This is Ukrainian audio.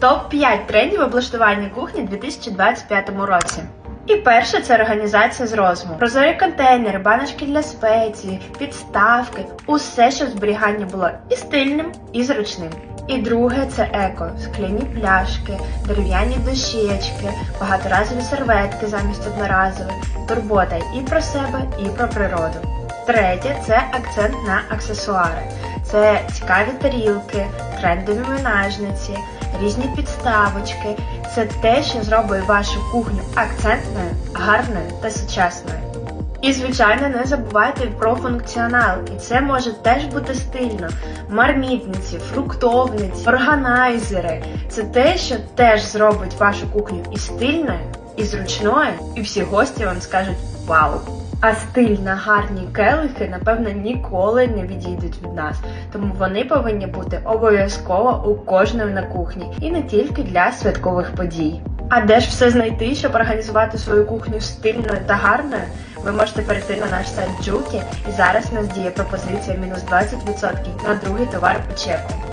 Топ-5 трендів облаштування кухні 2025 році. І перше це організація з розуму. Прозорі контейнери, баночки для спеції, підставки, усе, щоб зберігання було і стильним, і зручним. І друге це еко, скляні пляшки, дерев'яні дощечки, багаторазові серветки замість одноразових, турбота і про себе, і про природу. Третє це акцент на аксесуари. Це цікаві тарілки, трендові менажниці, різні підставочки. Це те, що зробить вашу кухню акцентною, гарною та сучасною. І, звичайно, не забувайте про функціонал, і це може теж бути стильно. Мармітниці, фруктовниці, органайзери. Це те, що теж зробить вашу кухню і стильною, і зручною, і всі гості вам скажуть вау. А стильно гарні келихи, напевно, ніколи не відійдуть від нас, тому вони повинні бути обов'язково у кожної на кухні і не тільки для святкових подій. А де ж все знайти, щоб організувати свою кухню стильною та гарною? Ви можете перейти на наш сайт Джукі, і зараз у нас діє пропозиція мінус 20% на другий товар по чеку.